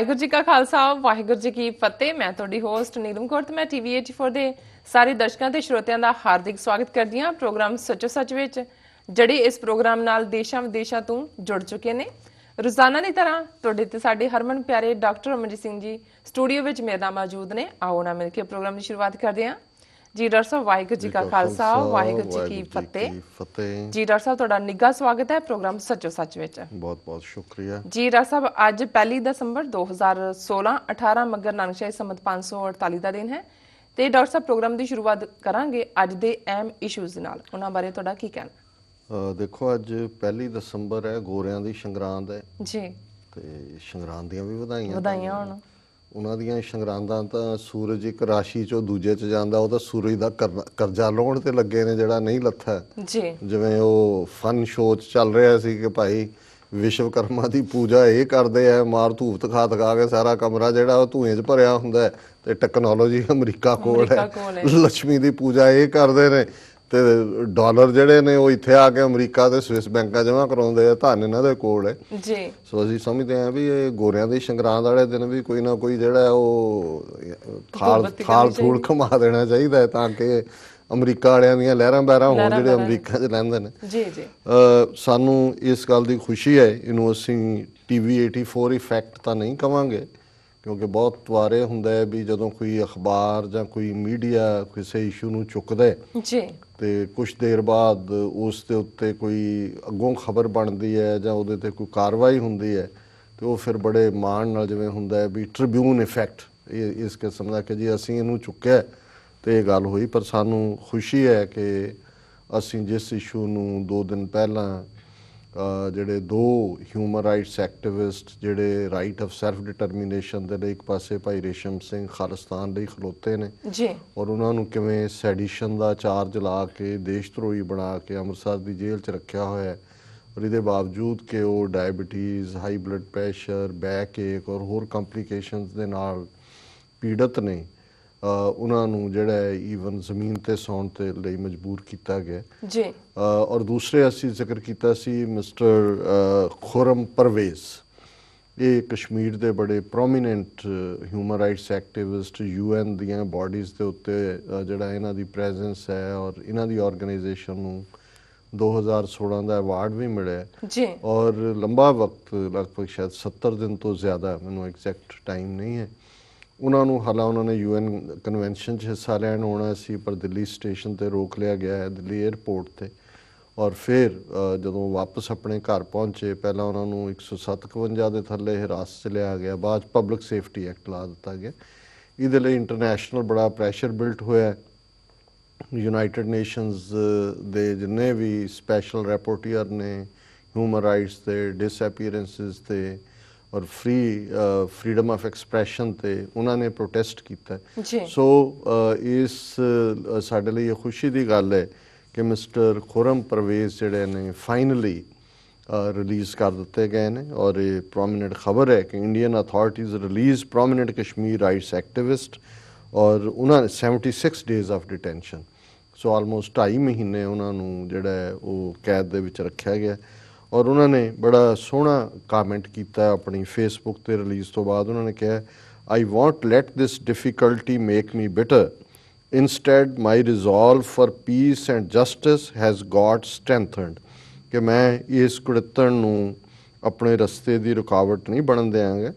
ਵਾਹਿਗੁਰੂ ਜੀ ਕਾ ਖਾਲਸਾ, ਵਾਹਿਗੁਰੂ ਜੀ ਕੀ ਫਤਿਹ। ਮੈਂ ਤੁਹਾਡੀ ਹੋਸਟ ਨੀਲਮ ਕੌਰ ਤੇ ਮੈਂ ਟੀਵੀ 84 ਦੇ ਸਾਰੇ ਦਰਸ਼ਕਾਂ ਤੇ ਸਰੋਤਿਆਂ ਦਾ ਹਾਰਦਿਕ ਸਵਾਗਤ ਕਰਦੀ ਹਾਂ ਪ੍ਰੋਗਰਾਮ ਸੱਚੋ ਸੱਚ ਵਿੱਚ, ਜਿਹੜੇ ਇਸ ਪ੍ਰੋਗਰਾਮ ਨਾਲ ਦੇਸ਼ਾਂ ਵਿਦੇਸ਼ਾਂ ਤੋਂ ਜੁੜ ਚੁੱਕੇ ਨੇ। ਰੋਜ਼ਾਨਾ ਦੀ ਤਰ੍ਹਾਂ ਤੁਹਾਡੇ ਤੇ ਸਾਡੇ ਹਰਮਨ ਪਿਆਰੇ ਡਾਕਟਰ ਅਮਰਜੀਤ ਸਿੰਘ ਜੀ ਸਟੂਡੀਓ ਵਿੱਚ ਮੇਰੇ ਨਾਲ ਮੌਜੂਦ ਨੇ। ਆਓ ਨਾ ਮਿਲ ਕੇ ਪ੍ਰੋਗਰਾਮ ਦੀ ਸ਼ੁਰੂਆਤ ਕਰਦੇ ਹਾਂ। ਜੀ ਡਾਕਟਰ ਸਾਹਿਬ ਵਾਹਿਗੁਰੂ ਜੀ ਕਾ ਖਾਲਸਾ ਵਾਹਿਗੁਰੂ ਜੀ ਕੀ ਫਤਿਹ। ਫਤਿਹ। ਜੀ ਡਾਕਟਰ ਸਾਹਿਬ ਤੁਹਾਡਾ ਨਿੱਘਾ ਸਵਾਗਤ ਹੈ ਪ੍ਰੋਗਰਾਮ ਸੱਚੋ ਸੱਚ ਵਿੱਚ। ਬਹੁਤ ਬਹੁਤ ਸ਼ੁਕਰੀਆ। ਜੀ ਡਾਕਟਰ ਸਾਹਿਬ ਅੱਜ ਪਹਿਲੀ ਦਸੰਬਰ 2016 18 ਮੱਗਰ ਨਾਨਕਸ਼ਾਹੀ ਸੰਮਤ 548 ਦਾ ਦਿਨ ਹੈ। ਤੇ ਡਾਕਟਰ ਸਾਹਿਬ ਪ੍ਰੋਗਰਾਮ ਦੀ ਸ਼ੁਰੂਆਤ ਕਰਾਂਗੇ ਅੱਜ ਦੇ ਅਹਿਮ ਇਸ਼ੂਜ਼ ਨਾਲ। ਉਹਨਾਂ ਬਾਰੇ ਤੁਹਾਡਾ ਕੀ ਕਹਿਣਾ? ਦੇਖੋ ਅੱਜ ਪਹਿਲੀ ਦਸੰਬਰ ਹੈ ਗੋਰਿਆਂ ਦੀ ਸੰਗਰਾਂਦ ਹੈ। ਜੀ। ਤੇ ਸੰਗਰਾਂਦ ਦੀਆਂ ਵੀ ਵਧਾਈਆਂ ਵਧਾਈਆਂ ਹੋਣ। ਉਹਨਾਂ ਦੀਆਂ ਸੰਗਰਾਂਦਾਂ ਤਾਂ ਸੂਰਜ ਇੱਕ ਰਾਸ਼ੀ ਚੋਂ ਦੂਜੇ ਚ ਜਾਂਦਾ ਉਹ ਤਾਂ ਸੂਰਜ ਦਾ ਕਰਜ਼ਾ ਲਾਉਣ ਤੇ ਲੱਗੇ ਨੇ ਜਿਹੜਾ ਨਹੀਂ ਲੱਥਾ। ਜੀ। ਜਿਵੇਂ ਉਹ ਫਨ ਸ਼ੋਅ ਚੱਲ ਰਿਹਾ ਸੀ ਕਿ ਭਾਈ ਵਿਸ਼ਵਕਰਮਾ ਦੀ ਪੂਜਾ ਇਹ ਕਰਦੇ ਆ ਮਾਰ ਧੂਪ ਤਖਾ ਤਖਾ ਕੇ ਸਾਰਾ ਕਮਰਾ ਜਿਹੜਾ ਉਹ ਧੂਏ 'ਚ ਭਰਿਆ ਹੁੰਦਾ ਤੇ ਟੈਕਨੋਲੋਜੀ ਅਮਰੀਕਾ ਕੋਲ ਹੈ। ਲక్ష్ਮੀ ਦੀ ਪੂਜਾ ਇਹ ਕਰਦੇ ਨੇ। ਤੇ ਡਾਲਰ ਜਿਹੜੇ ਨੇ ਉਹ ਇੱਥੇ ਆ ਕੇ ਅਮਰੀਕਾ ਤੇ ਸਵਿਸ ਬੈਂਕਾਂ ਜਮ੍ਹਾਂ ਕਰਾਉਂਦੇ ਆ ਧਨ ਇਹਨਾਂ ਦੇ ਕੋਲ ਹੈ। ਜੀ। ਸੋ ਅਸੀਂ ਸਮਝਦੇ ਹਾਂ ਵੀ ਇਹ ਗੋਰਿਆਂ ਦੀ ਸੰਗਰਾਂਦ ਵਾਲੇ ਦਿਨ ਵੀ ਕੋਈ ਨਾ ਕੋਈ ਜਿਹੜਾ ਉਹ ਥਾਲ ਬੱਤੀ ਥਾਲ ਕਮਾ ਦੇਣਾ ਚਾਹੀਦਾ ਹੈ ਤਾਂ ਕਿ ਅਮਰੀਕਾ ਵਾਲਿਆਂ ਦੀਆਂ ਲਹਿਰਾਂ ਬਹਿਰਾਂ ਹੋਣ ਜਿਹੜੇ ਅਮਰੀਕਾ 'ਚ ਰਹਿੰਦੇ ਨੇ। ਜੀ ਜੀ। ਸਾਨੂੰ ਇਸ ਗੱਲ ਦੀ ਖੁਸ਼ੀ ਹੈ ਇਹਨੂੰ ਅਸੀਂ ਟੀਵੀ 84 ਇਫੈਕਟ ਤਾਂ ਨਹੀਂ ਕਵਾਂਗੇ। ਕਿਉਂਕਿ ਬਹੁਤ ਵਾਰੇ ਹੁੰਦਾ ਹੈ ਵੀ ਜਦੋਂ ਕੋਈ ਅਖਬਾਰ ਜਾਂ ਕੋਈ ਮੀਡੀਆ ਕਿਸੇ ਇਸ਼ੂ ਨੂੰ ਚੁੱਕਦਾ ਹੈ ਜੀ। ਤੇ ਕੁਝ ਦੇਰ ਬਾਅਦ ਉਸ ਦੇ ਉੱਤੇ ਕੋਈ ਅੱਗੋਂ ਖਬਰ ਬਣਦੀ ਹੈ ਜਾਂ ਉਹਦੇ ਤੇ ਕੋਈ ਕਾਰਵਾਈ ਹੁੰਦੀ ਹੈ ਤੇ ਉਹ ਫਿਰ ਬੜੇ ਮਾਣ ਨਾਲ ਜਿਵੇਂ ਹੁੰਦਾ ਹੈ ਵੀ ਟ੍ਰਿਬਿਊਨ ਇਫੈਕਟ ਇਹ ਇਸ ਕਿਸਮ ਦਾ ਕਿ ਜੀ ਅਸੀਂ ਇਹਨੂੰ ਚੁੱਕਿਆ ਤੇ ਇਹ ਗੱਲ ਹੋਈ। ਪਰ ਸਾਨੂੰ ਖੁਸ਼ੀ ਹੈ ਕਿ ਅਸੀਂ ਜਿਸ ਇਸ਼ੂ ਨੂੰ 2 ਦਿਨ ਪਹਿਲਾਂ ਜਿਹੜੇ ਦੋ ਹਿਊਮਨ ਰਾਈਟਸ ਐਕਟਿਵਿਸਟ ਜਿਹੜੇ ਰਾਈਟ ਆਫ ਸੈਲਫ ਡਿਟਰਮੀਨੇਸ਼ਨ ਦੇ ਲਈ ਇੱਕ ਪਾਸੇ ਭਾਈ ਰੇਸ਼ਮ ਸਿੰਘ ਖਾਲਿਸਤਾਨ ਲਈ ਖਲੋਤੇ ਨੇ। ਜੀ। ਔਰ ਉਹਨਾਂ ਨੂੰ ਕਿਵੇਂ ਸੈਡੀਸ਼ਨ ਦਾ ਚਾਰਜ ਲਾ ਕੇ ਦੇਸ਼ ਧਰੋਹੀ ਬਣਾ ਕੇ ਅੰਮ੍ਰਿਤਸਰ ਦੀ ਜੇਲ੍ਹ 'ਚ ਰੱਖਿਆ ਹੋਇਆ ਹੈ ਔਰ ਇਹਦੇ ਬਾਵਜੂਦ ਕਿ ਉਹ diabetes high blood pressure back ਏਕ ਔਰ ਹੋਰ ਕੰਪਲਿਕੇਸ਼ਨਸ ਦੇ ਨਾਲ ਪੀੜਤ ਨੇ ਉਹਨਾਂ ਨੂੰ ਜਿਹੜਾ ਹੈ ਈਵਨ ਜ਼ਮੀਨ ਤੇ ਸੌਣ ਤੇ ਲਈ ਮਜਬੂਰ ਕੀਤਾ ਗਿਆ। ਜੀ। ਔਰ ਦੂਸਰੇ ਅਸੀਂ ਜ਼ਿਕਰ ਕੀਤਾ ਸੀ ਮਿਸਟਰ ਖੁਰਮ ਪਰਵੇਜ਼। ਇਹ ਕਸ਼ਮੀਰ ਦੇ ਬੜੇ prominent human rights activist UN ਦੀਆਂ ਬਾਡੀਜ਼ ਦੇ ਉੱਤੇ ਜਿਹੜਾ ਇਹਨਾਂ ਦੀ ਪ੍ਰੈਜ਼ੈਂਸ ਹੈ ਔਰ ਇਹਨਾਂ ਦੀ ਆਰਗੇਨਾਈਜੇਸ਼ਨ ਨੂੰ 2016 ਦਾ ਅਵਾਰਡ ਵੀ ਮਿਲਿਆ। ਜੀ। ਔਰ ਲੰਬਾ ਵਕਤ ਲਗਭਗ ਸ਼ਾਇਦ 70 ਦਿਨ ਤੋਂ ਜ਼ਿਆਦਾ ਮੈਨੂੰ ਐਗਜ਼ੈਕਟ ਟਾਈਮ ਨਹੀਂ ਹੈ। ਉਹਨਾਂ ਨੂੰ ਹਾਲਾ ਉਹਨਾਂ ਨੇ ਯੂਐਨ ਕਨਵੈਨਸ਼ਨ 'ਚ ਹਿੱਸਾ ਲੈਣ ਆਉਣਾ ਸੀ, ਪਰ ਦਿੱਲੀ ਸਟੇਸ਼ਨ ਤੇ ਰੋਕ ਲਿਆ ਗਿਆ ਹੈ, ਦਿੱਲੀ 에ਅਰਪੋਰਟ ਤੇ। ਔਰ ਫਿਰ ਜਦੋਂ ਵਾਪਸ ਆਪਣੇ ਘਰ ਪਹੁੰਚੇ, ਪਹਿਲਾਂ ਉਹਨਾਂ ਨੂੰ 157 ਦੇ ਥੱਲੇ ਹਿਰਾਸਤ 'ਚ ਲਿਆ ਗਿਆ। ਬਾਅਦ ਪਬਲਿਕ ਸੇਫਟੀ ਐਕਟ ਲਾ ਦਿੱਤਾ ਗਿਆ। ਇਹਦੇ ਲਈ ਇੰਟਰਨੈਸ਼ਨਲ ਬੜਾ ਪ੍ਰੈਸ਼ਰ ਬਿਲਟ ਹੋਇਆ ਯੂਨਾਈਟਿਡ ਨੇਸ਼ਨਸ ਦੇ ਜਿੰਨੇ ਵੀ ਸਪੈਸ਼ਲ ਰਿਪੋਰਟਰ ਨੇ ਹਿਊਮਨ ਰਾਈਟਸ ਤੇ ਡਿਸਅਪੀਅਰੈਂਸਸ ਤੇ ਔਰ ਫ੍ਰੀ ਫਰੀडम ਆਫ ਐਕਸਪ੍ਰੈਸ਼ਨ ਤੇ ਉਹਨਾਂ ਨੇ ਪ੍ਰੋਟੈਸਟ ਕੀਤਾ ਸੋ ਇਸ ਸਾਡੇ ਲਈ ਇਹ ਖੁਸ਼ੀ ਦੀ ਗੱਲ ਹੈ ਕਿ ਮਿਸਟਰ ਖੁਰਮ ਪਰਵੇਜ਼ ਜਿਹੜੇ ਨੇ ਫਾਈਨਲੀ ਰਿਲੀਜ਼ ਕਰ ਦਿੱਤੇ ਗਏ ਨੇ ਔਰ ਇਹ ਪ੍ਰੋਮਿਨੈਂਟ ਖਬਰ ਹੈ ਕਿ Indian authorities release prominent Kashmir rights activist ਔਰ ਉਹਨਾਂ 76 days of detention so almost 2.5 ਮਹੀਨੇ ਉਹਨਾਂ ਨੂੰ ਜਿਹੜਾ ਉਹ ਕੈਦ ਦੇ ਵਿੱਚ ਰੱਖਿਆ ਗਿਆ। ਔਰ ਉਹਨਾਂ ਨੇ ਬੜਾ ਸੋਹਣਾ ਕਮੈਂਟ ਕੀਤਾ ਆਪਣੀ ਫੇਸਬੁੱਕ ਤੇ ਰਿਲੀਜ਼ ਤੋਂ ਬਾਅਦ। ਉਹਨਾਂ ਨੇ ਕਿਹਾ I won't let this difficulty make me bitter instead my resolve for peace and justice has got strengthened ਕਿ ਮੈਂ ਇਸ ਕੁੜਤਣ ਨੂੰ ਆਪਣੇ ਰਸਤੇ ਦੀ ਰੁਕਾਵਟ ਨਹੀਂ ਬਣਨ ਦਿਆਂਗਾ।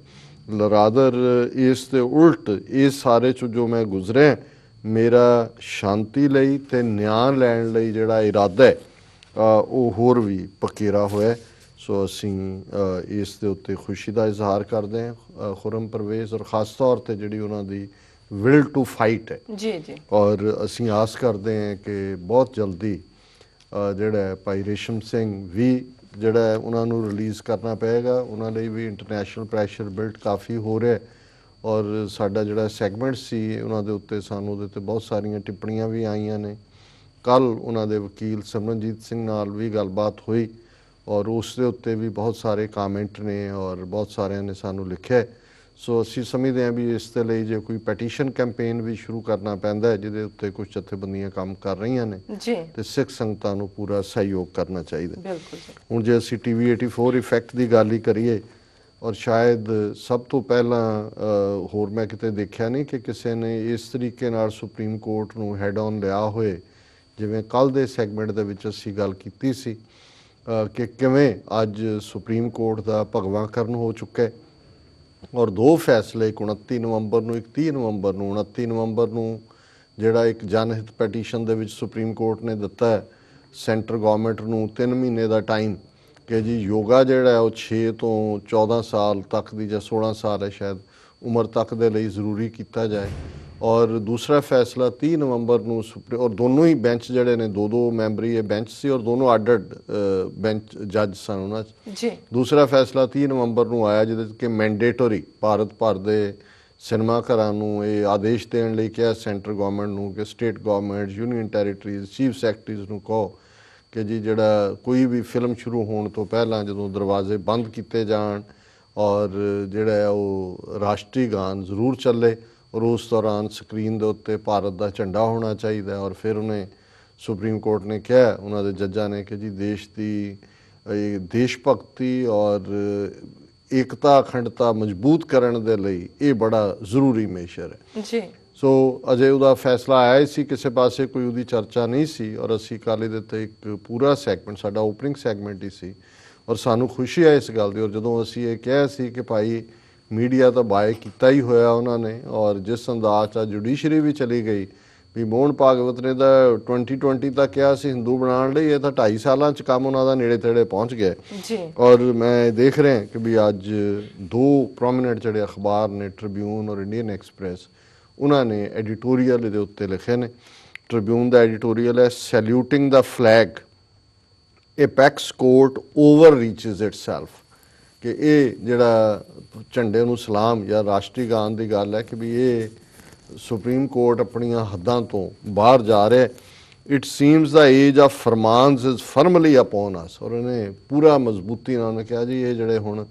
ਲਰਾਦਰ ਇਸ ਦੇ ਉਲਟ ਇਸ ਸਾਰੇ ਚ ਜੋ ਮੈਂ ਗੁਜ਼ਰਿਆ, ਮੇਰਾ ਸ਼ਾਂਤੀ ਲਈ ਤੇ ਨਿਆਂ ਲੈਣ ਲਈ ਜਿਹੜਾ ਇਰਾਦਾ ਹੈ ਉਹ ਹੋਰ ਵੀ ਪਕੇਰਾ ਹੋਇਆ। ਸੋ ਅਸੀਂ ਇਸ ਦੇ ਉੱਤੇ ਖੁਸ਼ੀ ਦਾ ਇਜ਼ਹਾਰ ਕਰਦੇ ਹਾਂ ਖੁਰਮ ਪਰਵੇਜ਼ ਔਰ ਖਾਸ ਤੌਰ ਤੇ ਜਿਹੜੀ ਉਹਨਾਂ ਦੀ ਵਿਲ ਟੂ ਫਾਈਟ ਹੈ। ਜੀ ਜੀ। ਔਰ ਅਸੀਂ ਆਸ ਕਰਦੇ ਹਾਂ ਕਿ ਬਹੁਤ ਜਲਦੀ ਜਿਹੜਾ ਭਾਈ ਰੇਸ਼ਮ ਸਿੰਘ ਵੀ ਜਿਹੜਾ ਉਹਨਾਂ ਨੂੰ ਰਿਲੀਜ਼ ਕਰਨਾ ਪਏਗਾ। ਉਹਨਾਂ ਲਈ ਵੀ ਇੰਟਰਨੈਸ਼ਨਲ ਪ੍ਰੈਸ਼ਰ ਬਿਲਡ ਕਾਫੀ ਹੋ ਰਿਹਾ ਔਰ ਸਾਡਾ ਜਿਹੜਾ ਸੈਗਮੈਂਟ ਸੀ ਉਹਨਾਂ ਦੇ ਉੱਤੇ ਸਾਨੂੰ ਉਹਦੇ ਤੇ ਬਹੁਤ ਸਾਰੀਆਂ ਟਿੱਪਣੀਆਂ ਵੀ ਆਈਆਂ ਨੇ। ਕੱਲ ਉਹਨਾਂ ਦੇ ਵਕੀਲ ਸਿਮਰਨਜੀਤ ਸਿੰਘ ਨਾਲ ਵੀ ਗੱਲਬਾਤ ਹੋਈ ਔਰ ਉਸ ਦੇ ਉੱਤੇ ਵੀ ਬਹੁਤ ਸਾਰੇ ਕਮੈਂਟ ਨੇ ਔਰ ਬਹੁਤ ਸਾਰਿਆਂ ਨੇ ਸਾਨੂੰ ਲਿਖਿਆ। ਸੋ ਅਸੀਂ ਸਮਝਦੇ ਹਾਂ ਵੀ ਇਸ ਦੇ ਲਈ ਜੇ ਕੋਈ ਪੈਟੀਸ਼ਨ ਕੈਂਪੇਨ ਵੀ ਸ਼ੁਰੂ ਕਰਨਾ ਪੈਂਦਾ ਹੈ ਜਿਹਦੇ ਉੱਤੇ ਕੁਝ ਜਥੇਬੰਦੀਆਂ ਕੰਮ ਕਰ ਰਹੀਆਂ ਨੇ ਜੀ। ਤੇ ਸਿੱਖ ਸੰਗਤਾਂ ਨੂੰ ਪੂਰਾ ਸਹਿਯੋਗ ਕਰਨਾ ਚਾਹੀਦਾ ਬਿਲਕੁਲ ਜੀ। ਹੁਣ ਜੇ ਅਸੀਂ ਟੀਵੀ 84 ਇਫੈਕਟ ਦੀ ਗੱਲ ਹੀ ਕਰੀਏ ਔਰ ਸ਼ਾਇਦ ਸਭ ਤੋਂ ਪਹਿਲਾਂ ਹੋਰ ਮੈਂ ਕਿਤੇ ਦੇਖਿਆ ਨਹੀਂ ਕਿ ਕਿਸੇ ਨੇ ਇਸ ਤਰੀਕੇ ਨਾਲ ਸੁਪਰੀਮ ਕੋਰਟ ਨੂੰ ਹੈਡ ਔਨ ਲਿਆ ਹੋਏ ਜਿਵੇਂ ਕੱਲ ਦੇ ਸੈਗਮੈਂਟ ਦੇ ਵਿੱਚ ਅਸੀਂ ਗੱਲ ਕੀਤੀ ਸੀ ਕਿ ਕਿਵੇਂ ਅੱਜ ਸੁਪਰੀਮ ਕੋਰਟ ਦਾ ਭਗਵਾਂਕਰਨ ਹੋ ਚੁੱਕਾ ਹੈ ਔਰ ਦੋ ਫੈਸਲੇ ਇੱਕ 29 ਨਵੰਬਰ ਨੂੰ, ਇੱਕ 30 ਨਵੰਬਰ ਨੂੰ 29 ਨਵੰਬਰ ਨੂੰ ਜਿਹੜਾ ਇੱਕ ਜਨਹਿਤ ਪਟੀਸ਼ਨ ਦੇ ਵਿੱਚ ਸੁਪਰੀਮ ਕੋਰਟ ਨੇ ਦਿੱਤਾ ਹੈ, ਸੈਂਟਰ ਗਵਰਨਮੈਂਟ ਨੂੰ 3 ਮਹੀਨੇ ਦਾ ਟਾਈਮ ਕਿ ਜੀ ਯੋਗਾ ਜਿਹੜਾ ਉਹ 6 ਤੋਂ 14 ਸਾਲ ਤੱਕ ਦੀ ਜਾਂ 16 ਸਾਲ ਹੈ ਸ਼ਾਇਦ ਉਮਰ ਤੱਕ ਦੇ ਲਈ ਜ਼ਰੂਰੀ ਕੀਤਾ ਜਾਏ। ਔਰ ਦੂਸਰਾ ਫੈਸਲਾ 30 ਨਵੰਬਰ ਨੂੰ ਸੁਪਰੀ ਔਰ ਦੋਨੋਂ ਹੀ ਬੈਂਚ ਜਿਹੜੇ ਨੇ ਦੋ ਦੋ ਮੈਂਬਰੀ ਇਹ ਬੈਂਚ ਸੀ ਔਰ ਦੋਨੋਂ ਅੱਡ ਬੈਂਚ ਜੱਜ ਸਨ ਉਹਨਾਂ 'ਚ। ਜੀ। ਦੂਸਰਾ ਫੈਸਲਾ 30 ਨਵੰਬਰ ਨੂੰ ਆਇਆ ਜਿਹਦੇ ਕਿ ਮੈਂਡੇਟਰੀ ਭਾਰਤ ਭਰ ਦੇ ਸਿਨੇਮਾ ਘਰਾਂ ਨੂੰ ਇਹ ਆਦੇਸ਼ ਦੇਣ ਲਈ ਕਿਹਾ ਸੈਂਟਰ ਗਵਰਨਮੈਂਟ ਨੂੰ ਕਿ state government union territories chief secretaries ਨੂੰ ਕਹੋ ਕਿ ਜੀ ਜਿਹੜਾ ਕੋਈ ਵੀ ਫਿਲਮ ਸ਼ੁਰੂ ਹੋਣ ਤੋਂ ਪਹਿਲਾਂ ਜਦੋਂ ਦਰਵਾਜ਼ੇ ਬੰਦ ਕੀਤੇ ਜਾਣ ਔਰ ਜਿਹੜਾ ਹੈ ਉਹ ਰਾਸ਼ਟਰੀ ਗਾਨ ਜ਼ਰੂਰ ਚੱਲੇ ਔਰ ਉਸ ਦੌਰਾਨ ਸਕਰੀਨ ਦੇ ਉੱਤੇ ਭਾਰਤ ਦਾ ਝੰਡਾ ਹੋਣਾ ਚਾਹੀਦਾ ਔਰ ਫਿਰ ਉਹਨੇ ਸੁਪਰੀਮ ਕੋਰਟ ਨੇ ਕਿਹਾ ਉਹਨਾਂ ਦੇ ਜੱਜਾਂ ਨੇ ਕਿ ਜੀ ਦੇਸ਼ ਦੀ ਇਹ ਦੇਸ਼ ਭਗਤੀ ਔਰ ਏਕਤਾ ਅਖੰਡਤਾ ਮਜ਼ਬੂਤ ਕਰਨ ਦੇ ਲਈ ਇਹ ਬੜਾ ਜ਼ਰੂਰੀ ਮੇਸ਼ਰ ਹੈ। ਜੀ। ਸੋ ਅਜੇ ਉਹਦਾ ਫੈਸਲਾ ਆਇਆ ਹੀ ਸੀ ਕਿਸੇ ਪਾਸੇ ਕੋਈ ਉਹਦੀ ਚਰਚਾ ਨਹੀਂ ਸੀ ਔਰ ਅਸੀਂ ਕਾਲੇ ਦੇ ਤੇ ਇੱਕ ਪੂਰਾ ਸੈਗਮੈਂਟ ਸਾਡਾ ਓਪਨਿੰਗ ਸੈਗਮੈਂਟ ਹੀ ਸੀ। ਔਰ ਸਾਨੂੰ ਖੁਸ਼ੀ ਹੈ ਇਸ ਗੱਲ ਦੀ ਔਰ ਜਦੋਂ ਅਸੀਂ ਇਹ ਕਿਹਾ ਸੀ ਕਿ ਭਾਈ ਮੀਡੀਆ ਤਾਂ ਬਾਏ ਕੀਤਾ ਹੀ ਹੋਇਆ ਉਹਨਾਂ ਨੇ ਔਰ ਜਿਸ ਅੰਦਾਜ਼ ਆ ਜੁਡੀਸ਼ਰੀ ਵੀ ਚਲੀ ਗਈ ਵੀ ਮੋਹਨ ਭਾਗਵਤ ਨੇ ਤਾਂ 2020 ਤੱਕ ਕਿਹਾ ਸੀ ਹਿੰਦੂ ਬਣਾਉਣ ਲਈ ਇਹ ਤਾਂ 2.5 ਸਾਲਾਂ ਚ ਕੰਮ ਉਹਨਾਂ ਦਾ ਨੇੜੇ ਤੇੜੇ ਪਹੁੰਚ ਗਿਆ। ਜੀ। ਔਰ ਮੈਂ ਦੇਖ ਰਿਹਾ ਕਿ ਵੀ ਅੱਜ ਦੋ ਪ੍ਰੋਮਿਨੈਂਟ ਜਿਹੜੇ ਅਖਬਾਰ ਨੇ ਟ੍ਰਿਬਿਊਨ ਔਰ ਇੰਡੀਅਨ ਐਕਸਪ੍ਰੈਸ ਉਹਨਾਂ ਨੇ ਐਡੀਟੋਰੀਅਲ ਦੇ ਉੱਤੇ ਲਿਖੇ ਨੇ। ਟ੍ਰਿਬਿਊਨ ਦਾ ਐਡੀਟੋਰੀਅਲ ਹੈ saluting the flag apex court overreaches itself ਕਿ ਇਹ ਜਿਹੜਾ ਝੰਡੇ ਨੂੰ ਸਲਾਮ ਜਾਂ ਰਾਸ਼ਟਰੀ ਗਾਨ ਦੀ ਗੱਲ ਹੈ ਕਿ ਵੀ ਇਹ ਸੁਪਰੀਮ ਕੋਰਟ ਆਪਣੀਆਂ ਹੱਦਾਂ ਤੋਂ ਬਾਹਰ ਜਾ ਰਿਹਾ it seems the age of firmans is firmly upon us ਔਰ ਇਹਨੇ ਪੂਰਾ ਮਜ਼ਬੂਤੀ ਨਾਲ ਉਹਨੇ ਕਿਹਾ ਜੀ ਇਹ ਜਿਹੜੇ ਹੁਣ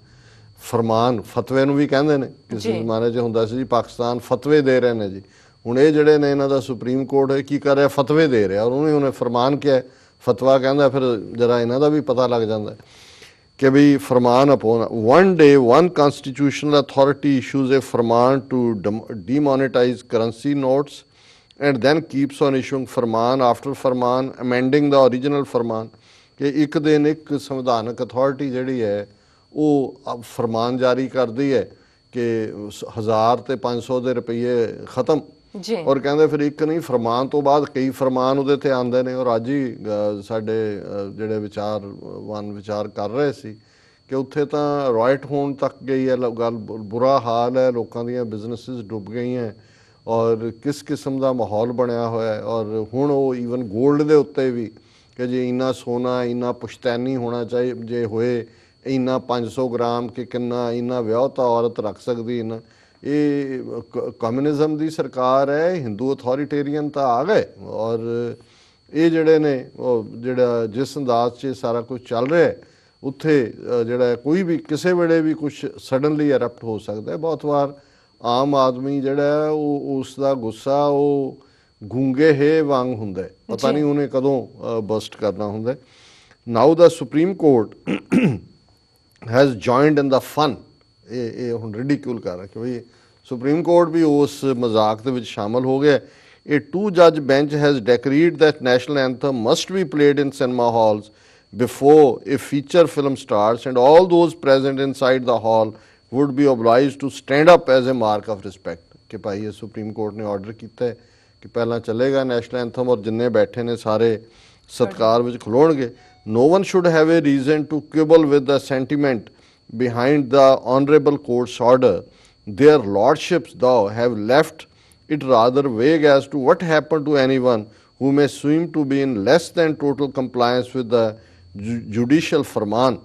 ਫਰਮਾਨ ਫਤਵੇ ਨੂੰ ਵੀ ਕਹਿੰਦੇ ਨੇ। ਕਿਸੇ। ਜ਼ਮਾਨੇ 'ਚ ਹੁੰਦਾ ਸੀ ਜੀ ਪਾਕਿਸਤਾਨ ਫਤਵੇ ਦੇ ਰਹੇ ਨੇ ਜੀ। ਹੁਣ ਇਹ ਜਿਹੜੇ ਨੇ ਇਹਨਾਂ ਦਾ ਸੁਪਰੀਮ ਕੋਰਟ ਕੀ ਕਰ ਰਿਹਾ? ਫਤਵੇ ਦੇ ਰਿਹਾ। ਔਰ ਉਹਨੇ ਉਹਨੇ ਫਰਮਾਨ ਕਿਹਾ ਫਤਵਾ ਕਹਿੰਦਾ ਫਿਰ ਜਰਾ ਇਹਨਾਂ ਦਾ ਵੀ ਪਤਾ ਲੱਗ ਜਾਂਦਾ ਕਿ ਵੀ firman upon one day one constitutional authority issues a firman to demonetise currency notes and then keeps on issuing firman after firman ਅਮੈਂਡਿੰਗ the origignal ਫਰਮਾਨ ਕਿ ਇੱਕ ਦਿਨ ਇੱਕ ਸੰਵਿਧਾਨਕ ਅਥਾਰਟੀ ਜਿਹੜੀ ਹੈ ਉਹ ਫਰਮਾਨ ਜਾਰੀ ਕਰਦੀ ਹੈ ਕਿ 1000 ਤੇ 500 ਦੇ ਰੁਪਏ ਖਤਮ ਜੀ। ਔਰ ਕਹਿੰਦੇ ਫਿਰ ਇੱਕ ਨਹੀਂ ਫਰਮਾਨ ਤੋਂ ਬਾਅਦ ਕਈ ਫਰਮਾਨ ਉਹਦੇ ਤੇ ਆਉਂਦੇ ਨੇ। ਔਰ ਅੱਜ ਹੀ ਸਾਡੇ ਅ, ਜਿਹੜੇ ਵਿਚਾਰਵਾਨ ਵਿਚਾਰ ਕਰ ਰਹੇ ਸੀ ਕਿ ਉੱਥੇ ਤਾਂ ਰਾਇਟ ਹੋਣ ਤੱਕ ਗਈ ਹੈ। ਗੱਲ ਬੁ- ਬੁਰਾ ਹਾਲ ਹੈ। ਲੋਕਾਂ ਦੀਆਂ ਬਿਜ਼ਨੈਸਸ ਡੁੱਬ ਗਈਆਂ ਔਰ ਕਿਸ ਕਿਸਮ ਦਾ ਮਾਹੌਲ ਬਣਿਆ ਹੋਇਆ ਹੈ। ਔਰ ਹੁਣ ਉਹ ਈਵਨ 골ਡ ਦੇ ਉੱਤੇ ਵੀ ਕਿ ਜੇ ਇੰਨਾ ਸੋਨਾ ਇੰਨਾ ਪੁਸ਼ਤੈਨੀ ਹੋਣਾ ਚਾਹੀਏ ਜੇ ਹੋਏ ਇੰਨਾ 500 ਗ੍ਰਾਮ ਕਿ ਕਿੰਨਾ ਇੰਨਾ ਵਿਆਹਤਾ ਔਰਤ ਰੱਖ ਸਕਦੀ ਇੰਨਾ ਇਹ ਕਮਿਊਨਿਜ਼ਮ ਦੀ ਸਰਕਾਰ ਹੈ ਹਿੰਦੂ ਅਥਾਰਟੇਰੀਅਨ ਤਾਂ ਆ ਗਏ ਔਰ ਇਹ ਜਿਹੜੇ ਨੇ ਉਹ ਜਿਹੜਾ ਜਿਸ ਅੰਦਾਜ਼ 'ਚ ਸਾਰਾ ਕੁਝ ਚੱਲ ਰਿਹਾ ਹੈ ਉੱਥੇ ਜਿਹੜਾ ਕੋਈ ਵੀ ਕਿਸੇ ਵੇਲੇ ਵੀ ਕੁਝ ਸਡਨਲੀ ਐਰਪਟ ਹੋ ਸਕਦਾ ਹੈ। ਬਹੁਤ ਵਾਰ ਆਮ ਆਦਮੀ ਜਿਹੜਾ ਉਹ ਉਸ ਦਾ ਗੁੱਸਾ ਉਹ ਗੂੰਗੇ ਹੈ ਵਾਂਗ ਹੁੰਦਾ ਪਤਾ। ਨਹੀਂ ਉਹਨੇ ਕਦੋਂ ਬਸਟ ਕਰਨਾ ਹੁੰਦਾ now the supreme court has joined in the fun ਇਹ ਇਹ ਹੁਣ ਰਿਡੀਕਿਊਲ ਕਰ ਰਿਹਾ ਕਿ ਭਈ ਸੁਪਰੀਮ ਕੋਰਟ ਵੀ ਉਸ ਮਜ਼ਾਕ ਦੇ ਵਿੱਚ ਸ਼ਾਮਲ ਹੋ ਗਿਆ ਇਹ ਟੂ ਜੱਜ bench has decreed that national anthem must be played in cinema halls before a feature film starts and all those present inside the hall would be obliged to stand up as a mark of respect ਕਿ ਭਾਈ ਇਹ supreme court ਨੇ order ਕੀਤਾ ਹੈ ਕਿ ਪਹਿਲਾਂ ਚੱਲੇਗਾ national anthem ਔਰ ਜਿੰਨੇ ਬੈਠੇ ਨੇ ਸਾਰੇ ਸਤਕਾਰ ਵਿੱਚ ਖਲੋਣਗੇ no one should have a reason to quibble with the sentiment behind the honorable court's order their lordships thou have left it rather vague as to what happened to anyone who may seem to be in less than total compliance with the ju- judicial farman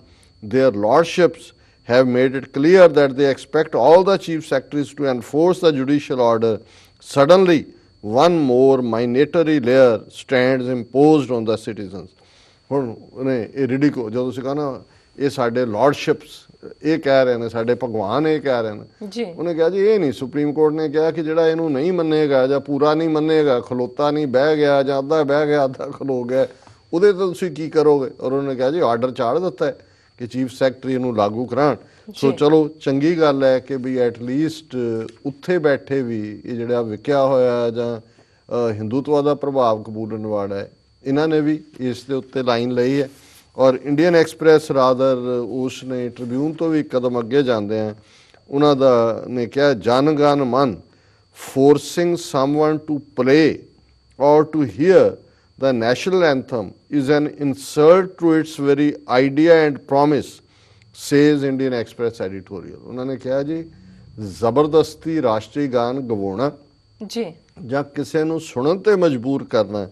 their lordships have made it clear that they expect all the chief secretaries to enforce the judicial order. Suddenly, one more minatory layer stands imposed on the citizens. ਹੁਣ ਉਹਨੇ ਇਹ ਰਿਡਿਕੋ ਜਦੋਂ ਤੁਸੀਂ ਕਹਾ ਨਾ ਇਹ ਸਾਡੇ ਲਾਰਡਸ਼ਿਪਸ ਇਹ ਕਹਿ ਰਹੇ ਨੇ ਸਾਡੇ ਭਗਵਾਨ ਇਹ ਕਹਿ ਰਹੇ ਨੇ। ਜੀ। ਉਹਨੇ ਕਿਹਾ ਜੀ ਇਹ ਨਹੀਂ ਸੁਪਰੀਮ ਕੋਰਟ ਨੇ ਕਿਹਾ ਕਿ ਜਿਹੜਾ ਇਹਨੂੰ ਨਹੀਂ ਮੰਨੇਗਾ ਜਾਂ ਪੂਰਾ ਨਹੀਂ ਮੰਨੇਗਾ ਖਲੋਤਾ ਨਹੀਂ ਬਹਿ ਗਿਆ ਜਾਂ ਅੱਧਾ ਬਹਿ ਗਿਆ ਅੱਧਾ ਖਲੋ ਗਿਆ ਉਹਦੇ ਤੇ ਤੁਸੀਂ ਕੀ ਕਰੋਗੇ? ਔਰ ਉਹਨੇ ਕਿਹਾ ਜੀ ਆਰਡਰ ਚਾੜ ਦਿੱਤਾ ਹੈ ਕਿ ਚੀਫ ਸੈਕਟਰੀ ਇਹਨੂੰ ਲਾਗੂ ਕਰਾਣ ਸੋ ਚਲੋ ਚੰਗੀ ਗੱਲ ਹੈ ਕਿ ਵੀ ਐਟ ਲੀਸਟ ਉੱਥੇ ਬੈਠੇ ਵੀ ਇਹ ਜਿਹੜਾ ਵਿਕਿਆ ਹੋਇਆ ਜਾਂ ਹਿੰਦੂਤਵਾ ਦਾ ਪ੍ਰਭਾਵ ਕਬੂਲਣ ਵਾਲਾ ਹੈ। ਇਹਨਾਂ ਨੇ ਵੀ ਇਸ ਦੇ ਉੱਤੇ ਲਾਈਨ ਲਈ ਹੈ। ਔਰ ਇੰਡੀਅਨ ਐਕਸਪ੍ਰੈਸ ਰਾਦਰ ਉਸ ਨੇ ਟ੍ਰਿਬਿਊਨ ਤੋਂ ਵੀ ਕਦਮ ਅੱਗੇ ਜਾਂਦੇ ਆ ਉਹਨਾਂ ਦਾ ਨੇ ਕਿਹਾ Jana Gana Mana forcing someone to play or to hear the national anthem is an insult to its very idea and promise says indian express editorial ਉਹਨਾਂ ਨੇ ਕਿਹਾ ਜੀ ਜ਼ਬਰਦਸਤੀ ਰਾਸ਼ਟਰੀ ਗਾਨ ਗਵਾਉਣਾ ਜੀ ਜਾਂ ਕਿਸੇ ਨੂੰ ਸੁਣਨ ਤੇ ਮਜਬੂਰ ਕਰਨਾ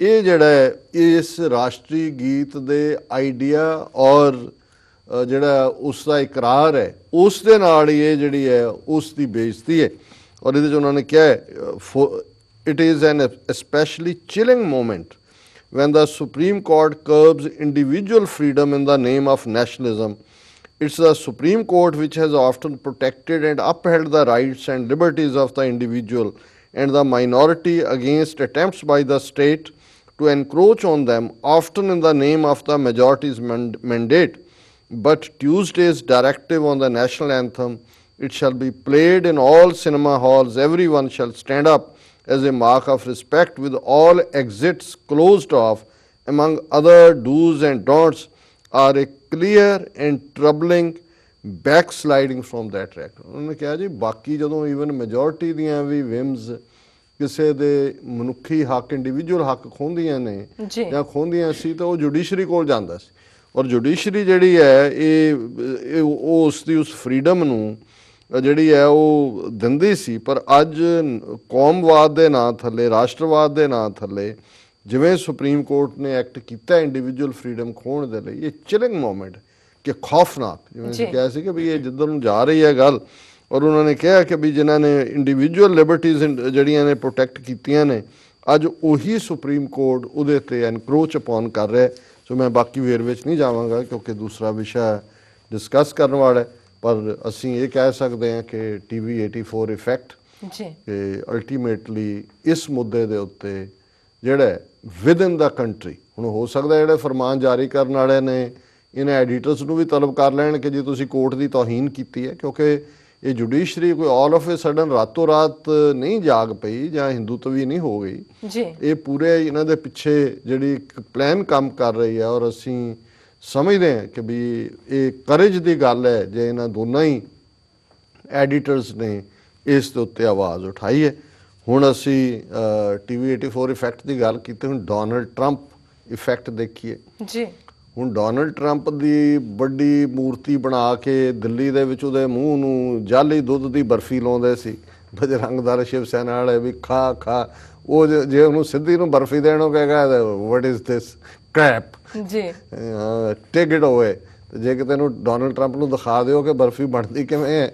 ਇਹ ਜਿਹੜਾ ਹੈ ਇਸ ਰਾਸ਼ਟਰੀ ਗੀਤ ਦੇ ਆਈਡੀਆ ਔਰ ਅ, ਜਿਹੜਾ ਉਸ ਦਾ ਇਕਰਾਰ ਹੈ ਉਸ ਦੇ ਨਾਲ ਹੀ ਇਹ ਜਿਹੜੀ ਹੈ ਉਸ ਦੀ ਬੇਇੱਜ਼ਤੀ ਹੈ ਔਰ ਇਹਦੇ ਚ ਉਹਨਾਂ ਨੇ ਕਿਹਾ ਹੈ it is an especially chilling moment when the Supreme Court curbs individual freedom in the name of nationalism. It's the Supreme Court which has often protected and upheld the rights and liberties of the individual and the minority against attempts by the state to encroach on them, often in the name of the majority's mand- mandate. But Tuesday's directive on the national anthem, it shall be played in all cinema halls, everyone shall stand up as a mark of respect with all exits closed off, among other do's and don'ts, are a clear and troubling backsliding from that record. ਉਹਨਾਂ ਨੇ ਕਿਹਾ ਜੀ ਬਾਕੀ ਜਦੋਂ even majority ਦੀਆਂ ਵੀ whims ਕਿਸੇ ਦੇ ਮਨੁੱਖੀ ਹੱਕ ਇੰਡੀਵਿਜੂਅਲ ਹੱਕ ਖੋਹਦੀਆਂ ਨੇ ਜਾਂ। ਖੋਹਦੀਆਂ ਸੀ ਤਾਂ ਉਹ ਜੁਡੀਸ਼ਰੀ ਕੋਲ ਜਾਂਦਾ ਸੀ। ਔਰ ਜੁਡੀਸ਼ਰੀ ਜਿਹੜੀ ਹੈ ਇਹ ਉਹ ਉਸ ਦੀ ਉਸ ਫਰੀडम ਨੂੰ ਜਿਹੜੀ ਹੈ ਉਹ ਦਿੰਦੀ ਸੀ। ਪਰ ਅੱਜ ਕੌਮਵਾਦ ਦੇ ਨਾਂ ਥੱਲੇ ਰਾਸ਼ਟਰਵਾਦ ਦੇ ਨਾਂ ਥੱਲੇ ਜਿਵੇਂ ਸੁਪਰੀਮ ਕੋਰਟ ਨੇ ਐਕਟ ਕੀਤਾ ਇੰਡੀਵਿਜੂਅਲ ਫਰੀडम ਖੋਣ ਦੇ ਲਈ ਇਹ ਚਿਲਿੰਗ ਮੂਮੈਂਟ ਕਿ ਖੌਫਨਾਕ ਜਿਵੇਂ ਅਸੀਂ ਕਹਿ ਸੀ ਕਿ ਵੀ ਇਹ ਜਿੱਧਰ ਨੂੰ ਜਾ ਰਹੀ ਹੈ ਗੱਲ ਔਰ ਉਹਨਾਂ ਨੇ ਕਿਹਾ ਕਿ ਵੀ ਜਿਨ੍ਹਾਂ ਨੇ ਇੰਡੀਵਿਜੂਅਲ ਲਿਬਰਟੀਆਂ ਜਿਹੜੀਆਂ ਨੇ ਪ੍ਰੋਟੈਕਟ ਕੀਤੀਆਂ ਨੇ ਅੱਜ ਉਹੀ ਸੁਪਰੀਮ ਕੋਰਟ ਉਹਦੇ ਤੇ ਐਨਕਰੋਚ ਅਪਨ ਕਰ ਰਿਹਾ। ਸੋ ਮੈਂ ਬਾਕੀ ਵੇਰ ਵਿੱਚ ਨਹੀਂ ਜਾਵਾਂਗਾ ਕਿਉਂਕਿ ਦੂਸਰਾ ਵਿਸ਼ਾ ਡਿਸਕਸ ਕਰਨ ਵਾਲਾ ਪਰ ਅਸੀਂ ਇਹ ਕਹਿ ਸਕਦੇ ਹਾਂ ਕਿ ਟੀਵੀ 84 ਇਫੈਕਟ ਜੀ। ਕਿ ਅਲਟੀਮੇਟਲੀ ਇਸ ਮੁੱਦੇ ਦੇ ਉੱਤੇ ਜਿਹੜਾ ਵਿਦ ਇਨ ਦਾ ਕੰਟਰੀ ਹੁਣ ਹੋ ਸਕਦਾ ਜਿਹੜੇ ਫਰਮਾਨ ਜਾਰੀ ਕਰਨ ਵਾਲੇ ਨੇ ਇਹਨਾਂ ਐਡੀਟਰਸ ਨੂੰ ਵੀ ਤਲਬ ਕਰ ਲੈਣ ਕਿ ਜੇ ਤੁਸੀਂ ਕੋਰਟ ਦੀ ਤੋਹੀਨ ਕੀਤੀ ਹੈ ਕਿਉਂਕਿ ਇਹ ਜੁਡੀਸ਼ਰੀ ਕੋਈ ਆਲ ਆਫ ਅ ਸਡਨ ਰਾਤੋਂ ਰਾਤ ਨਹੀਂ ਜਾਗ ਪਈ ਜਾਂ ਹਿੰਦੂਤਵੀ ਨਹੀਂ ਹੋ ਗਈ। ਜੀ। ਇਹ ਪੂਰੇ ਇਹਨਾਂ ਦੇ ਪਿੱਛੇ ਜਿਹੜੀ ਇੱਕ ਪਲਾਨ ਕੰਮ ਕਰ ਰਹੀ ਹੈ ਔਰ ਅਸੀਂ ਸਮਝਦੇ ਹਾਂ ਕਿ ਵੀ ਇਹ ਕਰੇਜ ਦੀ ਗੱਲ ਹੈ ਜੇ ਇਹਨਾਂ ਦੋਨਾਂ ਹੀ ਐਡੀਟਰਸ ਨੇ ਇਸ ਦੇ ਉੱਤੇ ਆਵਾਜ਼ ਉਠਾਈ ਹੈ। ਹੁਣ ਅਸੀਂ ਟੀਵੀ 84 ਇਫੈਕਟ ਦੀ ਗੱਲ ਕੀਤੀ ਹੁਣ ਡੋਨਲਡ ਟਰੰਪ ਇਫੈਕਟ ਦੇਖੀਏ। ਜੀ। ਹੁਣ ਡੋਨਲਡ ਟਰੰਪ ਦੀ ਵੱਡੀ ਮੂਰਤੀ ਬਣਾ ਕੇ ਦਿੱਲੀ ਦੇ ਵਿੱਚ ਉਹਦੇ ਮੂੰਹ ਨੂੰ ਜਾਲੀ ਦੁੱਧ ਦੀ ਬਰਫੀ ਲਾਉਂਦੇ ਸੀ। ਬਜਰੰਗਦਾਰ ਸ਼ਿਵ ਸੈਨਾ ਵਾਲੇ ਵੀ ਖਾ ਖਾ। ਉਹ ਜੇ- ਉਹਨੂੰ ਸਿੱਧੀ ਨੂੰ ਬਰਫੀ ਦੇਣ ਉਹ ਕਹੇਗਾ ਵਾਟ ਇਜ਼ ਦਿਸ ਕ੍ਰੈਪ ਜੀ। ਟੇਕ ਇਟ ਅਵੇ ਤੇ ਜੇ ਕਿਤੇ ਨੂੰ ਡੋਨਲਡ ਟਰੰਪ ਨੂੰ ਦਿਖਾ ਦਿਓ ਕਿ ਬਰਫੀ ਬਣਦੀ ਕਿਵੇਂ ਹੈ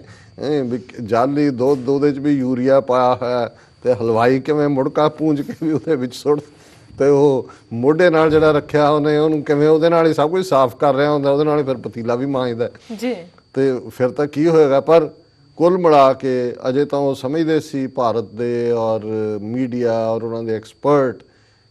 ਜਾਲੀ ਦੁੱਧ ਉਹਦੇ ਚ ਵੀ ਯੂਰੀਆ ਪਾਇਆ ਹੋਇਆ ਤੇ ਹਲਵਾਈ ਕਿਵੇਂ ਮੁੜਕਾ ਪੂੰਝ ਕੇ ਵੀ ਉਹਦੇ ਵਿੱਚ ਸੁੱਟ ਤੇ ਉਹ ਮੋਢੇ ਨਾਲ ਜਿਹੜਾ ਰੱਖਿਆ ਉਹਨੇ ਉਹਨੂੰ ਕਿਵੇਂ ਉਹਦੇ ਨਾਲ ਹੀ ਸਭ ਕੁਝ ਸਾਫ਼ ਕਰ ਰਿਹਾ ਹੁੰਦਾ ਉਹਦੇ ਨਾਲ ਹੀ ਫਿਰ ਪਤੀਲਾ ਵੀ ਮਾਂਜਦਾ। ਜੀ ਤੇ ਫਿਰ ਤਾਂ ਕੀ ਹੋਏਗਾ ਪਰ ਕੁੱਲ ਮਿਲਾ ਕੇ ਅਜੇ ਤਾਂ ਉਹ ਸਮਝਦੇ ਸੀ ਭਾਰਤ ਦੇ ਔਰ ਮੀਡੀਆ ਔਰ ਉਹਨਾਂ ਦੇ ਐਕਸਪਰਟ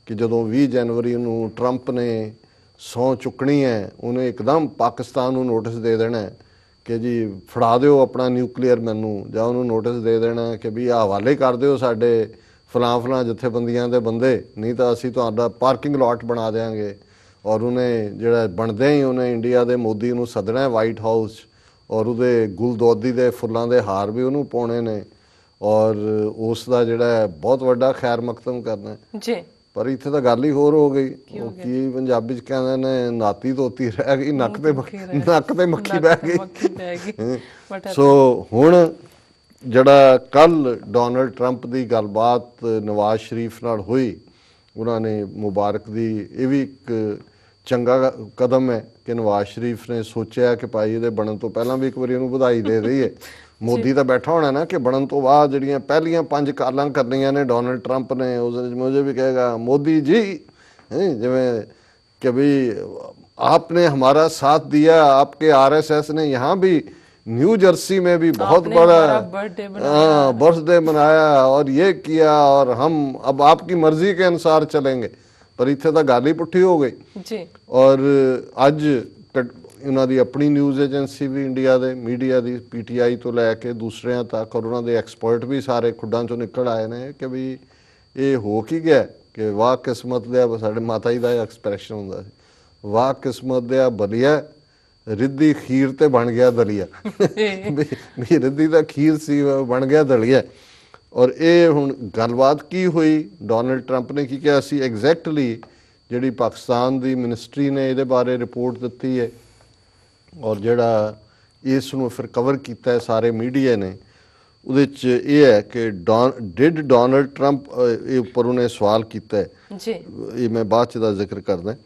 ਕਿ ਜਦੋਂ 20 ਜਨਵਰੀ ਨੂੰ ਟਰੰਪ ਨੇ ਸੌ ਚੁੱਕਣੀ ਹੈ ਉਹਨੇ ਇੱਕਦਮ ਪਾਕਿਸਤਾਨ ਨੂੰ ਨੋਟਿਸ ਦੇ ਦੇਣਾ ਹੈ ਕਿ ਜੀ ਫੜਾ ਦਿਓ ਆਪਣਾ ਨਿਊਕਲੀਅਰ ਮੈਨੂੰ ਜਾਂ ਉਹਨੂੰ ਨੋਟਿਸ ਦੇ ਦੇਣਾ ਕਿ ਵੀ ਆਹ ਹਵਾਲੇ ਕਰ ਦਿਓ ਸਾਡੇ ਫਲਾਂ ਫਲਾਂ ਜਥੇਬੰਦੀਆਂ ਦੇ ਬੰਦੇ ਨਹੀਂ ਤਾਂ ਅਸੀਂ ਤੁਹਾਡਾ ਪਾਰਕਿੰਗ ਲਾਟ ਬਣਾ ਦੇਾਂਗੇ ਔਰ ਉਹਨੇ ਜਿਹੜਾ ਬਣਦੇ ਹੀ ਉਹਨੇ ਇੰਡੀਆ ਦੇ ਮੋਦੀ ਨੂੰ ਸੱਦਣਾ ਵਾਈਟ ਹਾਊਸ ਔਰ ਉਹਦੇ ਗੁਲਦੋਦੀ ਦੇ ਫੁੱਲਾਂ ਦੇ ਹਾਰ ਵੀ ਉਹਨੂੰ ਪਾਉਣੇ ਨੇ। ਔਰ ਉਸ ਦਾ ਜਿਹੜਾ ਬਹੁਤ ਵੱਡਾ ਖੈਰ ਮਕਦਮ ਕਰਨਾ ਜੀ। ਪਰ ਇੱਥੇ ਤਾਂ ਗੱਲ ਹੀ ਹੋਰ ਹੋ ਗਈ। ਉਹ ਕੀ ਪੰਜਾਬੀ ਚ ਕਹਿੰਦੇ ਨੇ ਨਾਤੀ ਧੋਤੀ ਰਹਿ ਗਈ ਨੱਕ ਤੇ। ਨੱਕ ਤੇ ਮੱਖੀ ਬਹਿ ਗਈ। ਸੋ ਹੁਣ ਜਿਹੜਾ ਕੱਲ ਡੋਨਲਡ ਟਰੰਪ ਦੀ ਗੱਲਬਾਤ ਨਵਾਜ਼ ਸ਼ਰੀਫ ਨਾਲ ਹੋਈ ਉਹਨਾਂ ਨੇ ਮੁਬਾਰਕ ਦੀ ਇਹ ਵੀ ਇੱਕ ਚੰਗਾ ਕਦਮ ਹੈ ਕਿ ਨਵਾਜ਼ ਸ਼ਰੀਫ ਨੇ ਸੋਚਿਆ ਕਿ ਭਾਈ ਇਹਦੇ ਬਣਨ ਤੋਂ ਪਹਿਲਾਂ ਵੀ ਇੱਕ ਵਾਰੀ ਉਹਨੂੰ ਵਧਾਈ ਦੇ ਦਈਏ ਮੋਦੀ ਤਾਂ ਬੈਠਾ ਹੋਣਾ ਨਾ ਕਿ ਬਣਨ ਤੋਂ ਬਾਅਦ ਜਿਹੜੀਆਂ ਪਹਿਲੀਆਂ ਪੰਜ ਕਾਲਾਂ ਕਰਨੀਆਂ ਨੇ ਡੋਨਲਡ ਟਰੰਪ ਨੇ ਉਸ ਵਿੱਚ ਮੁਝੇ ਵੀ ਕਹੇਗਾ ਮੋਦੀ ਜੀ ਹੈਂ, ਜਿਵੇਂ कि भाई आपने हमारा साथ दिया आपके आरएसएस ने यहाँ भी न्यू जर्सी में भी बहुत आपने बड़ा हमारा birthday मनाया। हाँ, बर्थडे मनाया और ये किया और हम अब आपकी मर्जी के अनुसार चलेंगे पर इतने तो गाली पुट्ठी हो गई ਜੀ ਔਰ ਅੱਜ ਕ- ਇਹਨਾਂ ਦੀ ਆਪਣੀ ਨਿਊਜ਼ ਏਜੰਸੀ ਵੀ ਇੰਡੀਆ ਦੇ ਮੀਡੀਆ ਦੀ ਪੀਟੀਆਈ ਤੋਂ ਲੈ ਕੇ ਦੂਸਰਿਆਂ ਤੱਕ ਔਰ ਉਹਨਾਂ ਦੇ ਐਕਸਪਰਟ ਵੀ ਸਾਰੇ ਖੁੱਡਾਂ ਚੋਂ ਨਿਕਲ ਆਏ ਨੇ ਕਿ ਵੀ ਇਹ ਹੋ ਕੀ ਗਿਆ ਕਿ ਵਾਹ ਕਿਸਮਤ ਦੇ ਸਾਡੇ ਮਾਤਾ ਜੀ ਦਾ ਐਕਸਪ੍ਰੈਸ਼ਨ ਹੁੰਦਾ ਸੀ ਵਾਹ ਕਿਸਮਤ ਦੇ ਬਲੀਆ ਰਿੱਧੀ ਖੀਰ ਤੇ ਬਣ ਗਿਆ ਦਲੀਆ। ਵੀ ਰਿੱਧੀ ਦਾ ਖੀਰ ਸੀ ਬਣ ਗਿਆ ਦਲੀਆ। ਔਰ ਇਹ ਹੁਣ ਗੱਲਬਾਤ ਕੀ ਹੋਈ? ਡੋਨਲਡ ਟਰੰਪ ਨੇ ਕੀ ਕਿਹਾ ਸੀ? ਐਗਜ਼ੈਕਟਲੀ ਜਿਹੜੀ ਪਾਕਿਸਤਾਨ ਦੀ ਮਿਨਿਸਟਰੀ ਨੇ ਇਹਦੇ ਬਾਰੇ ਰਿਪੋਰਟ ਦਿੱਤੀ ਹੈ। ਔਰ ਜਿਹੜਾ ਇਸ ਨੂੰ ਫਿਰ ਕਵਰ ਕੀਤਾ ਹੈ ਸਾਰੇ ਮੀਡੀਆ ਨੇ। ਉਹਦੇ ਚ ਇਹ ਹੈ ਕਿ ਡਿਡ ਡੋਨਲਡ ਟਰੰਪ ਇਹ ਉੱਪਰ ਉਹਨੇ ਸਵਾਲ ਕੀਤਾ ਹੈ। ਜੀ। ਇਹ ਮੈਂ ਬਾਅਦ ਚ ਦਾ ਜ਼ਿਕਰ ਕਰਦਾ।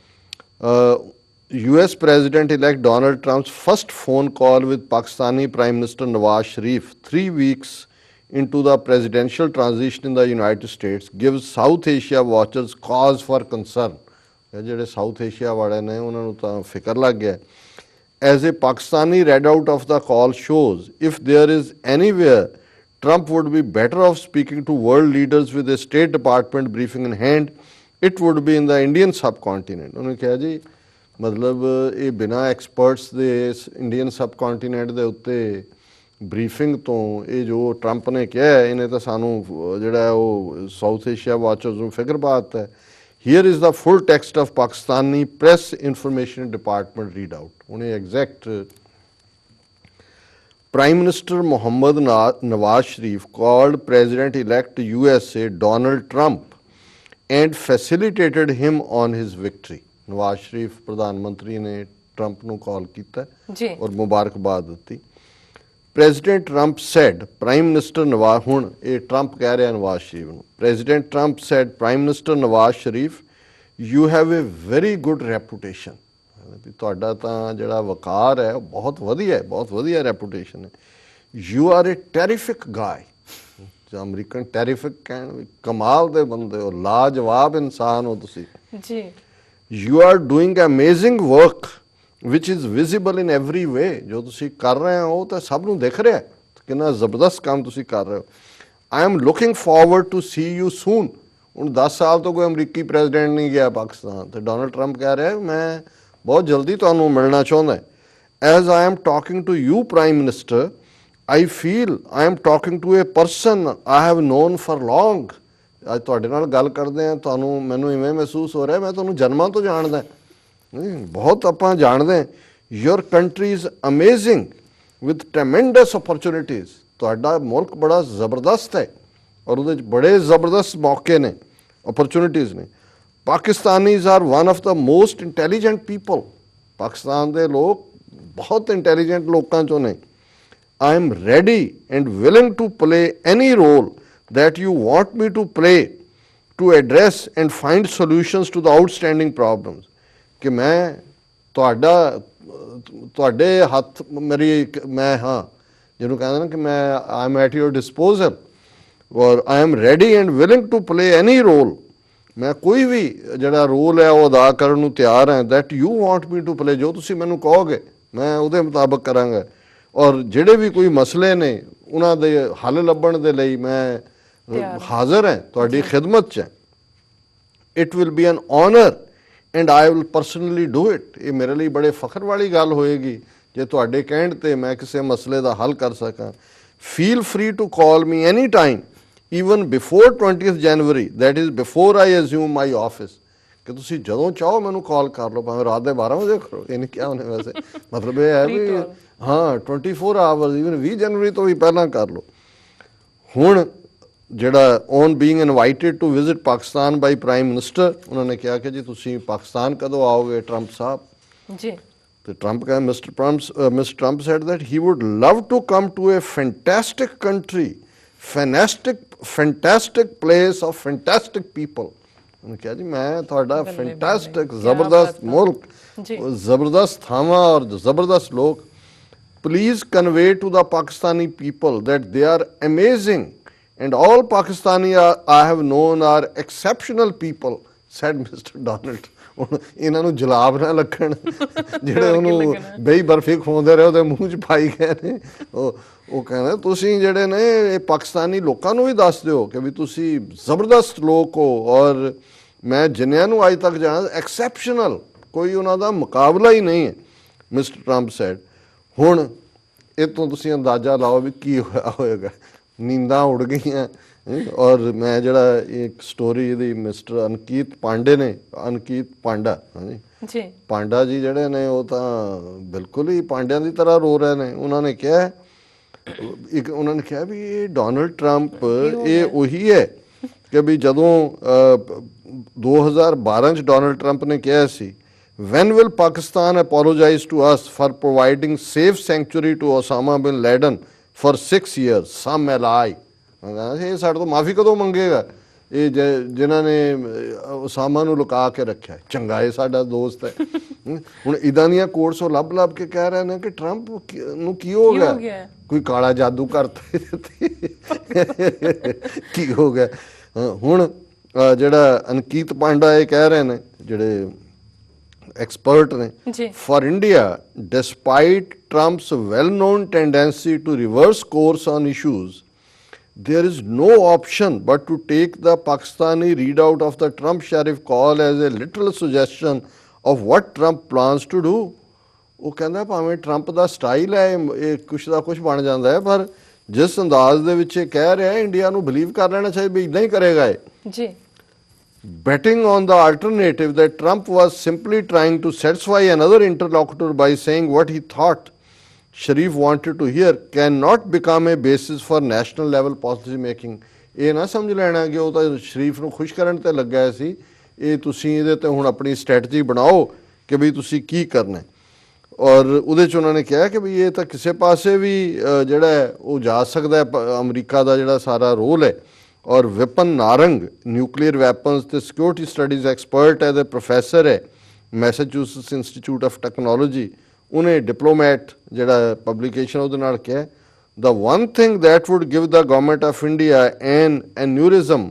US president elect Donald Trump's first phone call with Pakistani prime minister Nawaz Sharif 3 weeks into the presidential transition in the United States gives South Asia watchers cause for concern ਇਹ ਜਿਹੜੇ ਸਾਊਥ ਏਸ਼ੀਆ ਵਾਲੇ ਨੇ ਉਹਨਾਂ ਨੂੰ ਤਾਂ ਫਿਕਰ ਲੱਗ ਗਿਆ as a Pakistani read out of the call shows, if there is anywhere Trump would be better off speaking to world leaders with a State Department briefing in hand, it would be in the Indian subcontinent. ਉਹਨੇ ਕਿਹਾ ਜੀ ਮਤਲਬ ਇਹ ਬਿਨਾ experts ਦੇ Indian ਸਬ continent ਦੇ ਉੱਤੇ briefing ਤੋਂ ਇਹ ਜੋ ਟਰੰਪ ਨੇ ਕਿਹਾ ਇਹਨੇ ਤਾਂ ਸਾਨੂੰ ਜਿਹੜਾ ਉਹ ਸਾਊਥ ਏਸ਼ੀਆ ਵਾਚਰਸ ਨੂੰ ਫਿਕਰ ਬਾਤ ਹੈ here is the full text of Pakistani press information department read out ਉਹਨੇ exact prime minister Muhammad Nawaz Sharif called president elect U S A Donald Trump and facilitated him on his victory Nawaz Sharif ਪ੍ਰਧਾਨ ਮੰਤਰੀ ਨੇ Trump ਨੂੰ ਕਾਲ ਕੀਤਾ ਜੀ। ਔਰ ਮੁਬਾਰਕਬਾਦ ਦਿੱਤੀ। President Trump said prime minister Nawaz ਹੁਣ ਇਹ ਟਰੰਪ ਕਹਿ ਰਿਹਾ ਨਵਾਜ਼ ਸ਼ਰੀਫ ਨੂੰ। President Trump said prime minister Nawaz Sharif you have a very good reputation ਵੀ ਤੁਹਾਡਾ ਤਾਂ ਜਿਹੜਾ ਵਕਾਰ ਹੈ ਉਹ ਬਹੁਤ ਵਧੀਆ ਹੈ ਬਹੁਤ ਵਧੀਆ ਰੈਪੂਟੇਸ਼ਨ ਹੈ। ਯੂ ਆਰ ਅ ਟੈਰੀਫਿਕ ਗਾਈ ਜੋ ਅਮਰੀਕਨ ਟੈਰੀਫਿਕ ਕਹਿਣ ਕਮਾਲ ਦੇ ਬੰਦੇ ਹੋ ਲਾਜਵਾਬ ਇਨਸਾਨ ਹੋ ਤੁਸੀਂ। ਜੀ। You are doing amazing work which is visible in every way ਜੋ ਤੁਸੀਂ ਕਰ ਰਹੇ ਹੋ ਉਹ ਤਾਂ ਸਭ ਨੂੰ ਦਿਖ ਰਿਹਾ ਕਿੰਨਾ ਜ਼ਬਰਦਸਤ ਕੰਮ ਤੁਸੀਂ ਕਰ ਰਹੇ ਹੋ I am looking forward to see you soon ਹੁਣ 10 ਸਾਲ ਤੋਂ ਕੋਈ ਅਮਰੀਕੀ ਪ੍ਰੈਜ਼ੀਡੈਂਟ ਨਹੀਂ ਗਿਆ ਪਾਕਿਸਤਾਨ ਤੇ ਡੋਨਲਡ ਟਰੰਪ ਕਹਿ ਰਿਹਾ ਮੈਂ ਬਹੁਤ ਜਲਦੀ ਤੁਹਾਨੂੰ ਮਿਲਣਾ ਚਾਹੁੰਦਾ as I am talking to you prime minister I feel I am talking to a person I have known for long ਅੱਜ ਤੁਹਾਡੇ ਨਾਲ ਗੱਲ ਕਰਦੇ ਆ ਤੁਹਾਨੂੰ ਮੈਨੂੰ ਇਵੇਂ ਮਹਿਸੂਸ ਹੋ ਰਿਹਾ, ਮੈਂ ਤੁਹਾਨੂੰ ਜਨਮਾਂ ਤੋਂ ਜਾਣਦਾ ਬਹੁਤ ਆਪਾਂ ਜਾਣਦੇ ਹਾਂ। Your country is amazing with tremendous opportunities ਤੁਹਾਡਾ ਮੁਲਕ ਬੜਾ ਜ਼ਬਰਦਸਤ ਹੈ ਔਰ ਉਹਦੇ ਵਿੱਚ ਬੜੇ ਜ਼ਬਰਦਸਤ ਮੌਕੇ ਨੇ ਓਪਰਚੁਨਿਟੀਜ਼ ਨੇ। Pakistanis are one of the most intelligent people Pakistan ਦੇ ਲੋਕ ਬਹੁਤ ਇੰਟੈਲੀਜੈਂਟ ਲੋਕਾਂ ਚੋਂ ਨੇ। I am ready and willing to play any role that you want me to play to address and find solutions to the outstanding problems. ਕਿ ਮੈਂ ਤੁਹਾਡਾ ਤੁਹਾਡੇ ਹੱਥ ਮੇਰੀ ਇੱਕ- ਮੈਂ ਹਾਂ ਜਿਹਨੂੰ ਕਹਿੰਦੇ ਨਾ ਕਿ ਮੈਂ I am at your disposal ਔਰ I am ready and willing to play any role ਮੈਂ ਕੋਈ ਵੀ ਜਿਹੜਾ ਰੋਲ ਹੈ ਉਹ ਅਦਾ ਕਰਨ ਨੂੰ ਤਿਆਰ ਹਾਂ that you want me to play ਜੋ ਤੁਸੀਂ ਮੈਨੂੰ ਕਹੋਗੇ ਮੈਂ ਉਹਦੇ ਮੁਤਾਬਕ ਕਰਾਂਗਾ ਔਰ ਜਿਹੜੇ ਵੀ ਕੋਈ ਮਸਲੇ ਨੇ ਉਹਨਾਂ ਦੇ ਹੱਲ ਲੱਭਣ ਦੇ ਲਈ ਮੈਂ ਹਾਜ਼ਰ ਹਾਂ ਤੁਹਾਡੀ ਖਿਦਮਤ 'ਚ it will be an honour and I will personally do it ਇਹ ਮੇਰੇ ਲਈ ਬੜੇ ਫਖਰ ਵਾਲੀ ਗੱਲ ਹੋਏਗੀ। ਜੇ ਤੁਹਾਡੇ ਕਹਿਣ ਤੇ ਮੈਂ ਕਿਸੇ ਮਸਲੇ ਦਾ ਹੱਲ ਕਰ ਸਕਾਂ। Feel free to call me any time even before 20th January that is before I assume my office ਕਿ ਤੁਸੀਂ ਜਦੋਂ ਚਾਹੋ ਮੈਨੂੰ ਕਾਲ ਕਰ ਲਓ ਭਾਵੇਂ ਰਾਤ ਦੇ 12 ਵਜੇ ਕਰੋ ਇਹ ਨਹੀਂ ਕਿਹਾ ਉਹਨੇ ਵੈਸੇ। ਮਤਲਬ ਇਹ ਹੈ ਵੀ. ਹਾਂ 24 ਆਵਰਸ ਇਵਨ 20 ਜਨਵਰੀ ਤੋਂ ਵੀ ਪਹਿਲਾਂ ਕਰ ਲਓ। ਹੁਣ ਜਿਹੜਾ on being invited to visit Pakistan by prime minister ਉਹਨਾਂ ਨੇ ਕਿਹਾ ਕਿ ਜੀ ਤੁਸੀਂ ਪਾਕਿਸਤਾਨ ਕਦੋਂ ਆਓਗੇ ਟਰੰਪ ਸਾਹਿਬ ਜੀ ਤੇ ਟਰੰਪ ਕਹਿੰਦਾ mister Trump's mister Trump said that he would love to come to a fantastic country fantastic fantastic place of fantastic people ਉਹਨੇ ਕਿਹਾ ਜੀ ਮੈਂ ਤੁਹਾਡਾ ਫੈਂਟੈਸਟਿਕ ਜ਼ਬਰਦਸਤ ਹੈ। ਮੁਲਕ ਜੀ। ਜ਼ਬਰਦਸਤ ਥਾਵਾਂ ਔਰ ਜ਼ਬਰਦਸਤ ਲੋਕ please convey to the Pakistani people that they are amazing and all Pakistani are, I have known are exceptional people said Mr. Donald. ਹੁਣ ਇਹਨਾਂ ਨੂੰ ਜਲਾਬ ਨਾ ਲੱਗਣ ਜਿਹੜੇ ਉਹਨੂੰ? ਬਈ ਬਰਫੀ ਖਵਾਉਂਦੇ ਰਹੇ ਉਹਦੇ ਮੂੰਹ 'ਚ ਪਾਈ ਗਏ ਨੇ ਉਹ ਉਹ ਕਹਿੰਦਾ ਤੁਸੀਂ ਜਿਹੜੇ ਨੇ ਇਹ ਪਾਕਿਸਤਾਨੀ ਲੋਕਾਂ ਨੂੰ ਵੀ ਦੱਸ ਦਿਓ ਕਿ ਵੀ ਤੁਸੀਂ ਜ਼ਬਰਦਸਤ ਲੋਕ ਹੋ ਔਰ ਮੈਂ ਜਿਨ੍ਹਾਂ ਨੂੰ ਅੱਜ ਤੱਕ ਜਾਣਾ ਐਕਸੈਪਸ਼ਨਲ ਕੋਈ ਉਹਨਾਂ ਦਾ ਮੁਕਾਬਲਾ ਹੀ ਨਹੀਂ ਹੈ ਮਿਸਟਰ ਟਰੰਪ ਸੈਡ ਹੁਣ ਇਹ ਤੋਂ ਤੁਸੀਂ ਅੰਦਾਜ਼ਾ ਲਾਓ ਵੀ ਕੀ ਹੋਇਆ ਹੋਏਗਾ ਨੀਂਦਾਂ ਉੜ ਗਈਆਂ। ਔਰ ਮੈਂ ਜਿਹੜਾ ਇੱਕ ਸਟੋਰੀ ਇਹਦੀ ਮਿਸਟਰ ਅਨਕੀਤ ਪਾਂਡੇ ਨੇ ਅਨਕੀਤ ਪਾਂਡਾ ਹਾਂਜੀ। ਜੀ। ਪਾਂਡਾ ਜੀ ਜਿਹੜੇ ਨੇ ਉਹ ਤਾਂ ਬਿਲਕੁਲ ਹੀ ਪਾਂਡਿਆਂ ਦੀ ਤਰ੍ਹਾਂ ਰੋ ਰਹੇ ਨੇ। ਉਹਨਾਂ ਨੇ ਕਿਹਾ ਇੱਕ ਉਹਨਾਂ ਨੇ ਕਿਹਾ ਵੀ ਇਹ ਡੋਨਲਡ ਟਰੰਪ ਇਹ ਉਹੀ ਹੈ ਕਿ ਵੀ ਜਦੋਂ ਅਹ, 2012 ਚ ਡੋਨਲਡ ਟਰੰਪ ਨੇ ਕਿਹਾ ਸੀ when will pakistan apologize to us for providing safe sanctuary to osama bin laden? For 6 years some ally ਮੈਂ ਕਿਹਾ, ਇਹ ਸਾਡੇ ਤੋਂ ਮਾਫੀ ਕਦੋਂ ਮੰਗੇਗਾ? ਇਹ ਜਿਨ੍ਹਾਂ ਨੇ ਉਸਾਮਾ ਨੂੰ ਲੁਕਾ ਕੇ ਰੱਖਿਆ। ਚੰਗਾ ਇਹ ਸਾਡਾ ਦੋਸਤ ਹੈ। ਹੁਣ ਇਦਾਂ ਦੀਆਂ ਕੋਰਸ ਉਹ ਲੱਭ ਲੱਭ ਕੇ ਕਹਿ ਰਹੇ ਨੇ ਕਿ ਟਰੰਪ ਨੂੰ ਕੀ ਹੋ ਗਿਆ? ਕੋਈ ਕਾਲਾ ਜਾਦੂ ਕਰਤਾ ਕੀ ਹੋ ਗਿਆ? ਹੁਣ ਜਿਹੜਾ ਅਨਕੀਤ ਪਾਂਡਾ ਇਹ ਕਹਿ ਰਹੇ ਨੇ ਜਿਹੜੇ ਐਕਸਪਰਟ ਨੇ ਜੀ For India, despite Trump's well known tendency to reverse course on issues, there is no option but to take the Pakistani readout of the Trump Sharif call as a literal suggestion of what Trump plans to do. ਉਹ ਕਹਿੰਦਾ ਭਾਵੇਂ Trump ਦਾ style ਹੈ ਇਹ- ਕੁਛ ਦਾ ਕੁਛ ਬਣ ਜਾਂਦਾ ਹੈ ਪਰ ਜਿਸ ਅੰਦਾਜ਼ ਦੇ ਵਿੱਚ ਇਹ ਕਹਿ ਰਿਹਾ ਹੈ ਇੰਡੀਆ ਨੂੰ ਬਲੀਵ ਕਰ ਲੈਣਾ ਚਾਹੀਦਾ ਵੀ ਇਦਾਂ ਹੀ ਕਰੇਗਾ ਇਹ ਜੀ betting on the alternative that Trump was simply trying to satisfy another interlocutor by saying what he thought Sharif wanted to hear cannot become a basis for national level policy making. ਇਹ ਨਾ ਸਮਝ ਲੈਣਾ ਕਿ ਉਹ ਤਾਂ ਸ਼ਰੀਫ ਨੂੰ ਖੁਸ਼ ਕਰਨ ਤੇ ਲੱਗਾ ਹੋਇਆ ਸੀ ਇਹ ਤੁਸੀਂ ਇਹਦੇ ਤੇ ਹੁਣ ਆਪਣੀ ਸਟ੍ਰੈਟਜੀ ਬਣਾਓ ਕਿ ਵੀ ਤੁਸੀਂ ਕੀ ਕਰਨਾ ਹੈ। ਔਰ ਉਹਦੇ ਚ ਉਹਨਾਂ ਨੇ ਕਿਹਾ ਕਿ ਵੀ ਇਹ ਤਾਂ ਕਿਸੇ ਪਾਸੇ ਵੀ ਅ, ਜਿਹੜਾ ਹੈ ਉਹ ਜਾ ਸਕਦਾ ਹੈ ਪ- ਅਮਰੀਕਾ ਦਾ ਜਿਹੜਾ ਸਾਰਾ ਰੋਲ ਹੈ ਔਰ ਵਿਪਨ ਨਾਰੰਗ ਨਿਊਕਲੀਅਰ ਵੈਪਨਸ ਤੇ ਸਿਕਿਉਰਿਟੀ ਸਟੱਡੀਜ਼ ਐਕਸਪਰਟ ਹੈ ਤੇ ਪ੍ਰੋਫੈਸਰ ਹੈ ਮੈਸੇਚੂਸਟਸ ਇੰਸਟੀਚਿਊਟ ਆਫ ਟੈਕਨੋਲੋਜੀ ਉਹਨੇ ਡਿਪਲੋਮੈਟ ਜਿਹੜਾ ਪਬਲੀਕੇਸ਼ਨ ਉਹਦੇ ਨਾਲ ਕਿਹਾ the one thing that would give the government of india an aneurysm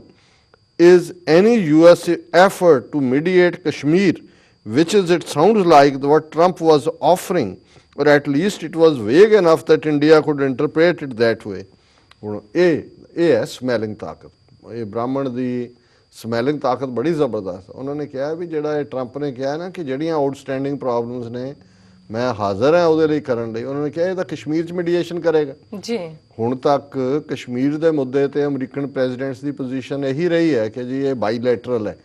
is any US effort to mediate Kashmir, which is, it sounds like, what Trump was offering, or at least it was vague enough that India could interpret it that way. ਹੁਣ ਇਹ ਇਹ ਹੈ smelling ਤਾਕਤ। ਇਹ ਬ੍ਰਾਹਮਣ ਦੀ smelling ਤਾਕਤ ਬੜੀ ਜ਼ਬਰਦਸਤ। ਉਹਨਾਂ ਨੇ ਕਿਹਾ ਵੀ ਜਿਹੜਾ ਇਹ ਟਰੰਪ ਨੇ ਕਿਹਾ ਨਾ ਕਿ ਜਿਹੜੀਆਂ ਆਊਟਸਟੈਂਡਿੰਗ ਪ੍ਰੋਬਲਮਸ ਨੇ ਮੈਂ ਹਾਜ਼ਰ ਹਾਂ ਉਹਦੇ ਲਈ ਕਰਨ ਲਈ। ਉਹਨਾਂ ਨੇ ਕਿਹਾ ਇਹ ਤਾਂ ਕਸ਼ਮੀਰ 'ਚ ਮੀਡੀਏਸ਼ਨ ਕਰੇਗਾ। ਜੀ। ਹੁਣ ਤੱਕ ਕਸ਼ਮੀਰ ਦੇ ਮੁੱਦੇ ਤੇ ਅਮਰੀਕਨ ਪ੍ਰੈਜ਼ੀਡੈਂਟਸ ਦੀ ਪੋਜੀਸ਼ਨ ਇਹੀ ਰਹੀ ਹੈ ਕਿ ਜੀ ਇਹ ਬਾਈਲੈਟਰਲ ਹੈ।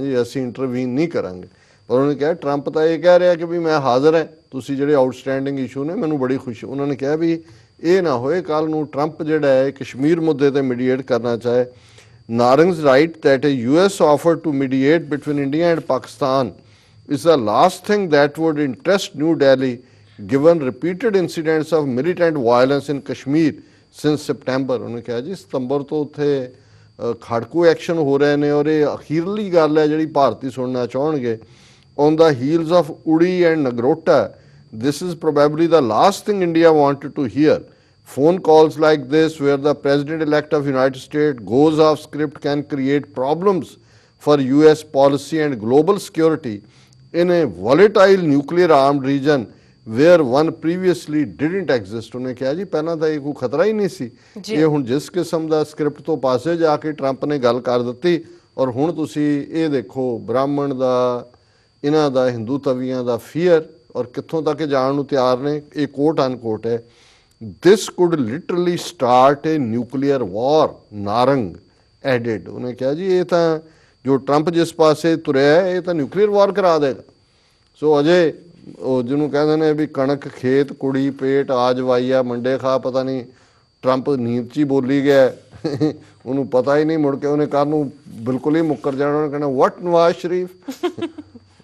ਜੀ ਅਸੀਂ ਇੰਟਰਵੀਨ ਨਹੀਂ ਕਰਾਂਗੇ। ਪਰ ਉਹਨੇ ਕਿਹਾ ਟਰੰਪ ਤਾਂ ਇਹ ਕਹਿ ਰਿਹਾ ਕਿ ਵੀ ਮੈਂ ਹਾਜ਼ਰ ਹਾਂ ਤੁਸੀਂ ਜਿਹੜੇ ਆਊਟਸਟੈਂਡਿੰਗ ਇਸ਼ੂ ਨੇ ਮੈਨੂੰ ਬੜੀ ਖੁਸ਼ੀ ਉਹਨਾਂ ਨੇ ਕਿਹਾ ਵੀ ਇਹ ਨਾ ਹੋਏ ਕੱਲ ਨੂੰ ਟਰੰਪ ਜਿਹੜਾ ਹੈ ਕਸ਼ਮੀਰ ਮੁੱਦੇ ਤੇ ਮੀਡੀਏਟ ਕਰਨਾ ਚਾਹੇ Narang's right that a US offer to mediate between India and Pakistan is the last thing that would interest New Delhi given repeated incidents of militant violence in Kashmir since September ਉਹਨੇ ਕਿਹਾ ਜੀ ਸਤੰਬਰ ਤੋਂ ਉੱਥੇ ਅ, ਖੜਕੂ action ਹੋ ਰਹੇ ਨੇ ਔਰ ਇਹ ਅਖੀਰਲੀ ਗੱਲ ਹੈ ਜਿਹੜੀ ਭਾਰਤੀ ਸੁਣਨਾ ਚਾਹਣਗੇ on the heels of Uri and Nagrota, this is probably the last thing India wanted to hear. Phone calls like this, where the president-elect of United States goes off script, can create problems for U.S. policy and global security in a volatile nuclear-armed region where one previously didn't exist. ਉਹਨੇ ਕਿਹਾ ਜੀ ਪਹਿਲਾਂ ਤਾਂ ਇਹ ਕੋਈ ਖਤਰਾ ਹੀ ਨਹੀਂ ਸੀ। ਇਹ ਹੁਣ ਜਿਸ ਕਿਸਮ ਦਾ ਸਕ੍ਰਿਪਟ ਤੋਂ ਪਾਸੇ ਜਾ ਕੇ ਟਰੰਪ ਨੇ ਗੱਲ ਕਰ ਦਿੱਤੀ ਔਰ ਹੁਣ ਤੁਸੀਂ ਇਹ ਦੇਖੋ ਬ੍ਰਾਹਮਣ ਦਾ ਇਹਨਾਂ ਦਾ ਹਿੰਦੂ ਤਵੀਆਂ ਦਾ ਫੀਅਰ ਔਰ ਕਿੱਥੋਂ ਤੱਕ ਜਾਣ ਨੂੰ ਤਿਆਰ ਨੇ, ਇਹ ਕੋਟ ਅਨਕੋਟ ਹੈ, this could literally start a nuclear war, Narang added ਉਹਨੇ ਕਿਹਾ ਜੀ, ਇਹ ਤਾਂ ਜੋ ਟਰੰਪ ਜਿਸ ਪਾਸੇ ਤੁਰਿਆ ਇਹ ਤਾਂ ਨਿਊਕਲੀਅਰ ਵਾਰ ਕਰਾ ਦੇਗਾ। ਸੋ ਅਜੇ ਉਹ ਜਿਹਨੂੰ ਕਹਿੰਦੇ ਨੇ ਵੀ ਕਣਕ, ਖੇਤ, ਕੁੜੀ, ਪੇਟ, ਆਜ, ਵਾਈਆ, ਮੰਡੇ, ਖਾ, ਪਤਾ ਨਹੀਂ ਟਰੰਪ ਨੀਂਦ 'ਚ ਹੀ ਬੋਲੀ ਗਿਆ ਉਹਨੂੰ ਪਤਾ ਹੀ ਨਹੀਂ ਮੁੜ ਕੇ, ਉਹਨੇ ਕੱਲ ਨੂੰ ਬਿਲਕੁਲ ਹੀ ਮੁੱਕਰ ਜਾਣਾ, ਉਹਨੇ ਕਹਿਣਾ what Nawaz Sharif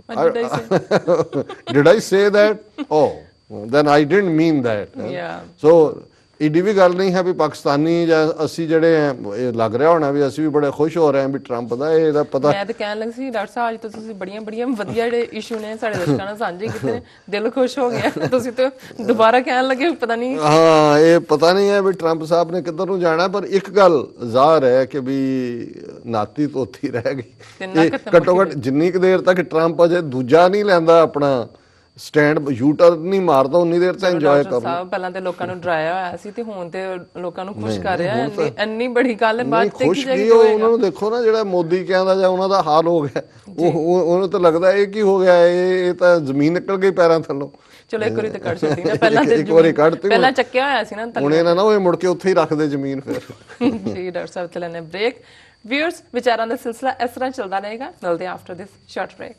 What did I say? did I say that? Oh, then I didn't mean that. Yeah. So, ਏਡੀ ਵੀ ਗੱਲ ਨਹੀਂ ਹੈ ਵੀ ਪਾਕਿਸਤਾਨੀ ਜਾਂ ਅਸੀਂ ਜਿਹੜੇ ਆ ਇਹ ਲੱਗ ਰਿਹਾ ਹੋਣਾ ਵੀ ਅਸੀਂ ਵੀ ਬੜੇ ਖੁਸ਼ ਹੋ ਰਹੇ ਹਾਂ ਵੀ ਟਰੰਪ ਦਾ ਇਹ ਇਹਦਾ ਪਤਾ ਮੈਂ ਤਾਂ ਕਹਿਣ ਲੱਗੀ ਸੀ ਡਾਕਟਰ ਸਾਹਿਬ ਅੱਜ ਤਾਂ ਤੁਸੀਂ ਬੜੀਆਂ ਬੜੀਆਂ ਵਧੀਆ ਜਿਹੜੇ ਇਸ਼ੂ ਨੇ ਸਾਡੇ ਦਰਸ਼ਕਾਂ ਨਾਲ ਸਾਂਝੇ ਕੀਤੇ ਨੇ। ਦਿਲ ਖੁਸ਼ ਹੋ ਗਿਆ। ਤੁਸੀਂ ਤਾਂ ਦੁਬਾਰਾ ਕਹਿਣ ਲੱਗੇ ਪਤਾ ਨਹੀਂ। ਹਾਂ ਇਹ ਪਤਾ ਨਹੀਂ ਹੈ ਵੀ ਟਰੰਪ ਸਾਹਿਬ ਨੇ ਕਿੱਧਰ ਨੂੰ ਜਾਣਾ ਪਰ ਇੱਕ ਗੱਲ ਜ਼ਾਹਰ ਹੈ ਕਿ ਵੀ ਨਾਤੀ ਤੋਤੀ ਰਹਿ ਗਈ। ਘੱਟੋ ਘੱਟ ਜਿੰਨੀ ਕੁ ਦੇਰ ਤੱਕ ਟਰੰਪ ਅਜੇ ਦੂਜਾ ਨਹੀਂ ਲੈਂਦਾ ਆਪਣਾ ਸਟੈਂਡ ਯੂ ਟਰਨ ਨਹੀਂ ਮਾਰਦਾ ਉਨੀ ਦੇਰ ਤਾਂ ਇੰਜੋਏ ਕਰੋ ਸਾਹਿਬ ਪਹਿਲਾਂ ਤੇ ਲੋਕਾਂ ਨੂੰ ਡਰਾਇਆ ਹੋਇਆ ਸੀ ਤੇ ਹੁਣ ਤੇ ਲੋਕਾਂ ਨੂੰ ਖੁਸ਼ ਕਰ ਰਿਹਾ ਹੈ। ਇੰਨੀ ਇੰਨੀ ਬੜੀ ਗੱਲ ਹੈ ਬਾਅਦ ਤੇ ਕੀ ਉਹ ਉਹਨਾਂ ਨੂੰ ਦੇਖੋ ਨਾ ਜਿਹੜਾ ਮੋਦੀ ਕਹਿੰਦਾ ਜਾਂ ਉਹਨਾਂ ਦਾ ਹਾਲ ਹੋ ਗਿਆ। ਉਹ ਉਹ- ਉਹਨੂੰ ਤਾਂ ਲੱਗਦਾ ਇਹ ਕੀ ਹੋ ਗਿਆ ਇਹ ਇਹ ਤਾਂ ਜ਼ਮੀਨ ਨਿਕਲ ਗਈ ਪੈਰਾਂ ਥੱਲੋਂ। ਚਲੋ ਇੱਕ ਵਾਰੀ ਤੇ ਕੱਢ ਛੱਡੀ ਨਾ ਪਹਿਲਾਂ ਤੇ ਇੱਕ ਵਾਰੀ ਕੱਢਤੀ ਪਹਿਲਾਂ ਚੱਕਿਆ ਹੋਇਆ ਸੀ ਨਾ ਤਾਂ ਹੁਣ ਇਹਨਾਂ ਨਾ। ਉਹ ਮੁੜ ਕੇ ਉੱਥੇ ਹੀ ਰੱਖਦੇ ਜ਼ਮੀਨ ਫਿਰ। ਜੀ ਡਾਕਟਰ ਸਾਹਿਬ ਚਲਨੇ ਬ੍ਰੇਕ ਵਿਊਅਰਸ ਵਿਚਾਰਾਂ ਦਾ ਸਿਲਸਿਲਾ ਇਸ ਤਰ੍ਹਾਂ ਚੱਲਦਾ ਰਹੇਗਾ। ਮਿਲਦੇ ਆਫਟਰ ਦਿਸ ਸ਼ਾਰਟ ਬ੍ਰੇਕ